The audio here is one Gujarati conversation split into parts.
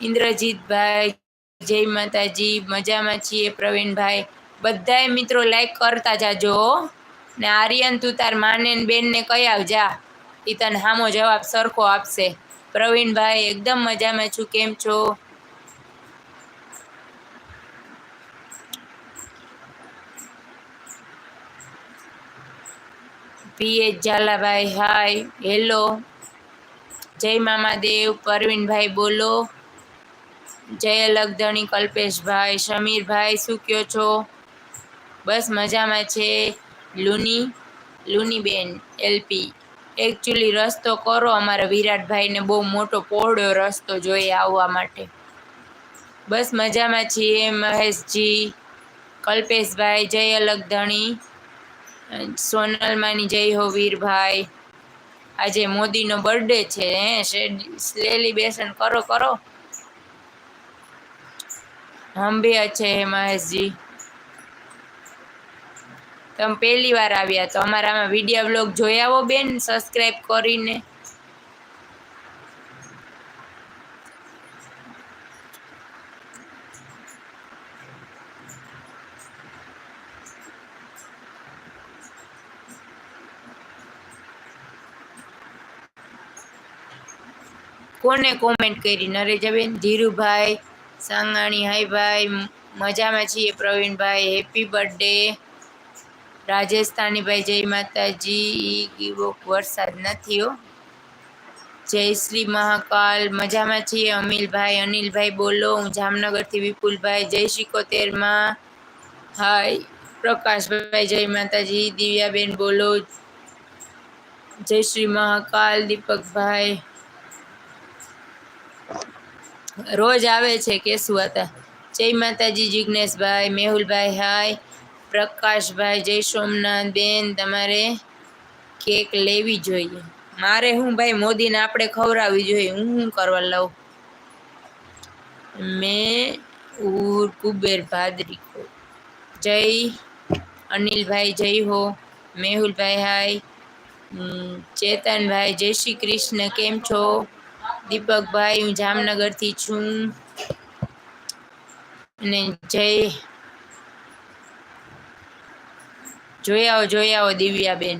ઇન્દ્રજીતભાઈ જય માતાજી, મજામાં છીએ પ્રવીણભાઈ બધાય મિત્રો લાઈક કરતા જાજો ને આર્યન, તું તાર માને બેનને કહી આવજા. એ તને હામો જવાબ સરખો આપશે. પ્રવીણભાઈ એકદમ મજામાં છું. કેમ છો? PH Jhalabhai, hi, hello. જય મામાદેવ, પરવીનભાઈ બોલો. જય લગધણી કલ્પેશભાઈ, સમીરભાઈ, શું કહો છો? બસ મજામાં છે. લુની, લુનીબેન એલપી એકચ્યુઅલી રસ્તો કરો, અમારા વિરાટભાઈને બહુ મોટો પહોળો રસ્તો જોઈએ આવવા માટે. બસ મજામાં છીએ, મહેશજી, કલ્પેશભાઈ, જય અલગધણી સોનલમાની જય હો આજે મોદીનો બર્થડે છે, હે સેલિબ્રેશન કરો કરો. હમ ભી અચ્છે હે મહેશજી. તમે પહેલી વાર આવ્યા તો અમારામાં વીડિયો બ્લોગ જોઈ આવો બેન સબસ્ક્રાઈબ કરીને. કોને કોમેન્ટ કરી, નરેજાબેન, ધીરુભાઈ? સાંગાણી હાય ભાઈ મજામાં છીએ પ્રવીણભાઈ હેપી બર્થડે રાજસ્થાની ભાઈ, જય માતાજી ગીવો વરસાદ નથી હો. જય શ્રી મહાકાલ, મજામાં છીએ અમિલભાઈ, અનિલભાઈ બોલો, હું જામનગરથી વિપુલભાઈ, જય સિકોતેરમાં હાય, પ્રકાશભાઈ, જય માતાજી, દિવ્યાબેન બોલો, જય શ્રી મહાકાલ, દીપકભાઈ. રોજ આવે છે કેશું હતા જય માતાજી જિજ્ઞેશભાઈ મેહુલભાઈ, હાય. પ્રકાશભાઈ, જય સોમનાથ, બેન, તમારે કેક લેવી જોઈએ. મારે હું ભાઈ મોદીને આપણે ખવડાવવી જોઈએ, હું શું કરવા લઉં મેં ઉર કુબેર ભાદરીકો જય અનિલભાઈ, જય હો. મેહુલભાઈ, હાય. ચેતનભાઈ, જય શ્રી કૃષ્ણ, કેમ છો? દીપકભાઈ, હું જામનગરથી છું. અને જય જોઈ આવો જોઈ આવો, દિવ્યાબેન.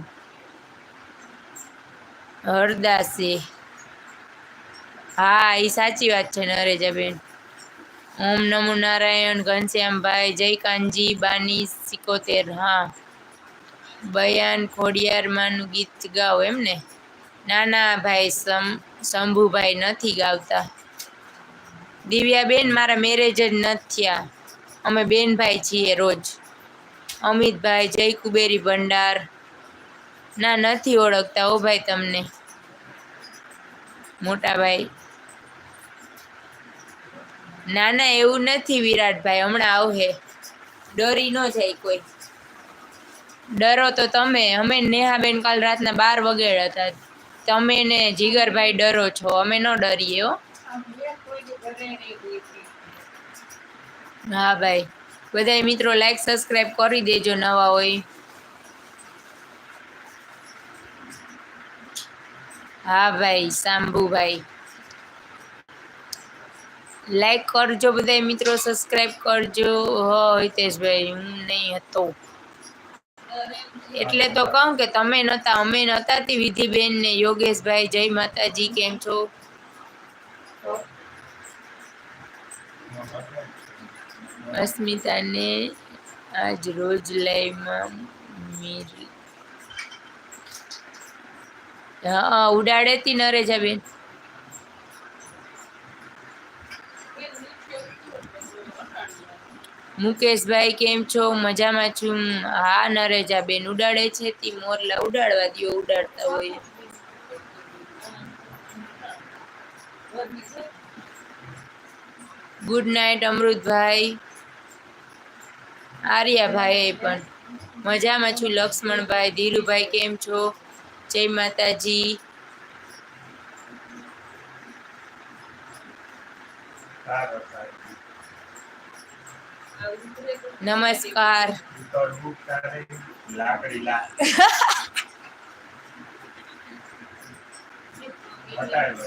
હરદાસે. હા એ સાચી વાત છે, નરેજાબેન. ઓમ નમો નારાયણ, ઘનશ્યામભાઈ જય કાનજી બાની, સિકોતેર, હા. બયાન ખોડિયારમાંનું ગીત ગાઓ એમ ને ના ના ભાઈ સમ શંભુભાઈ નથી ગાવતા. દિવ્યાબેન મારા મેરેજ જ નથી અમે બેનભાઈ છીએ રોજ. અમિતભાઈ જય કુબેરી ભંડાર. ના, નથી ઓળખતા ઓ ભાઈ તમને. મોટાભાઈ. ના ના, એવું નથી વિરાટભાઈ, હમણાં આવશે ડરી ન જાય કોઈ. ડરો તો તમે. અમે નેહાબેન કાલ રાતના બાર વગેરે હતા. તમે ને જીગરભાઈ ડરો છો, અમે ન ડરીએ હો. ભાઈ બધા મિત્રો લાઈક સબસ્ક્રાઈબ કરી દેજો નવા હોય. હા ભાઈ શાંભુભાઈ લાઈક કરજો બધા મિત્રો સબસ્ક્રાઈબ કરજો. હિતેશભાઈ, હું નહીં હતો. એટલે તો કહું કે તમે નતા અમે નતા તી વિધિબેન ને યોગેશભાઈ, જય માતાજી, કેમ છો? અસ્મિતાને આજ રોજ લાઈવમાં મીરી હા, ઉડાડે તી નરેજાબેન. મુકેશભાઈ, કેમ છો? મજામાં છું. હા નરેજા બેન ઉડાડે છે. તી મોરલા ઉડાડવા દો ઉડાડતા હોય. Good night Amrutbhai. આર્યાભાઈ પણ. મજામાં છું. લક્ષ્મણભાઈ, ધીરુભાઈ, કેમ છો? જય માતાજી. નમસ્કાર લાકડી લા બતાડ